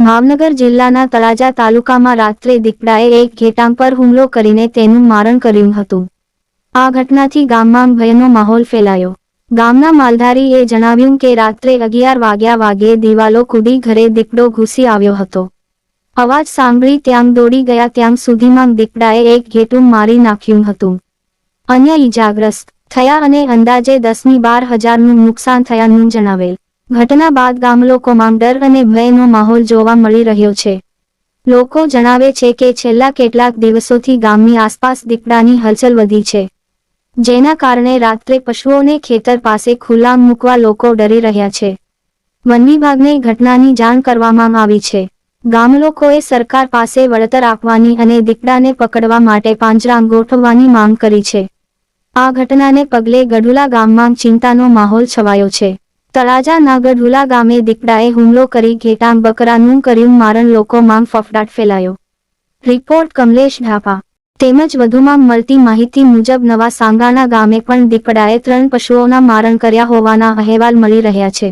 ભાવનગર જિલ્લાના તળાજા તાલુકામાં રાત્રે દીપડાએ એક ઘેટાં પર હુમલો કરીને તેનું મારણ કર્યું હતું. આ ઘટનાથી ગામમાં ભયનો માહોલ ફેલાયો. ગામના માલધારીએ જણાવ્યું કે રાત્રે અગિયાર વાગ્યા વાગ્યે દિવાલો કૂદી ઘરે દીપડો ઘૂસી આવ્યો હતો. અવાજ સાંભળી ત્યાં દોડી ગયા ત્યાં સુધીમાં દીપડાએ એક ઘેટું મારી નાખ્યું હતું. અન્ય ઈજાગ્રસ્ત થયા અને અંદાજે દસમી બાર હજારનું નુકસાન થયાનું જણાવેલ. ઘટના બાદ ગામલોકોમાં ડર અને ભયનો માહોલ જોવા મળી રહ્યો છે. લોકો જણાવે છે કે છેલ્લા કેટલાક દિવસોથી ગામની આસપાસ દીપડાની હલચલ વધી છે. જેના કારણે રાત્રે પશુઓને ખેતર પાસે ખુલ્લા મૂકવા લોકો ડરી રહ્યા છે. વન વિભાગને ઘટનાની જાણ કરવામાં આવી છે. ગામલોકોએ સરકાર પાસે વળતર આપવાની અને દીપડાને પકડવા માટે પાંજરા ગોઠવવાની માંગ કરી છે. આ ઘટનાને પગલે ગઢુલા ગામમાં ચિંતાનો માહોલ છવાયો છે. તળાજાના ગઢુલા ગામે દીપડાએ હુમલો કરી ઘેટામ બકરાનું કર્યું મારણ લોકોમાં ફફડાટ ફેલાયો. રિપોર્ટ કમલેશ ઢાપા તેમજ વધુમાં મળતી માહિતી મુજબ નવા સાંગાણા ગામે પણ દીપડાએ ત્રણ પશુઓના મારણ કર્યા હોવાના અહેવાલ મળી રહ્યા છે.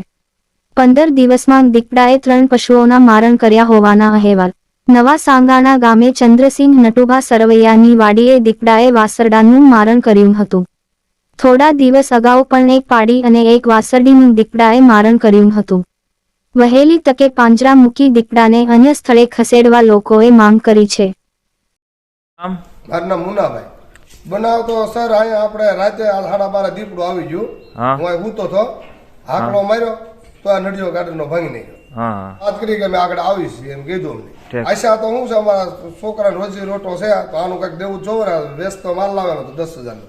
પંદર દિવસમાં દીપડાએ ત્રણ પશુઓના મારણ કર્યા હોવાના અહેવાલ. નવા સાંગાણા ગામે ચંદ્રસિંહ નટુભા સરવૈયાની વાડીએ દીપડાએ વાસરડાનું મારણ કર્યું હતું. થોડા દિવસ અગાઉ પણ એક પાડી અને એક વાસરડીનું દીપડાએ મારણ કર્યું હતું. વહેલી તકે પાંજરા મૂકી દીપડાને અન્ય સ્થળે ખસેડવા લોકોએ માંગ કરી છે. મારું મુનાભાઈ. બનાવ તો સર અહીંયા આપણે રાતે સાડા બારે દીપડો આવી ગયું. હું. અહીં ઊતો તો હાકડો માર્યો તો આ નડિયો ગાર્ડનનો ભાંગી નાખ્યો. હા. વાત કરી કે અમે આગળ આવીશ એમ કીધું અમને. આશા તો હું છે અમારા છોકરા રોજી રોટો છે તો આનું કંઈક દેવું જોવે ને વેસ્ટ તો માલ લાવેલો તો દસ હજારનો.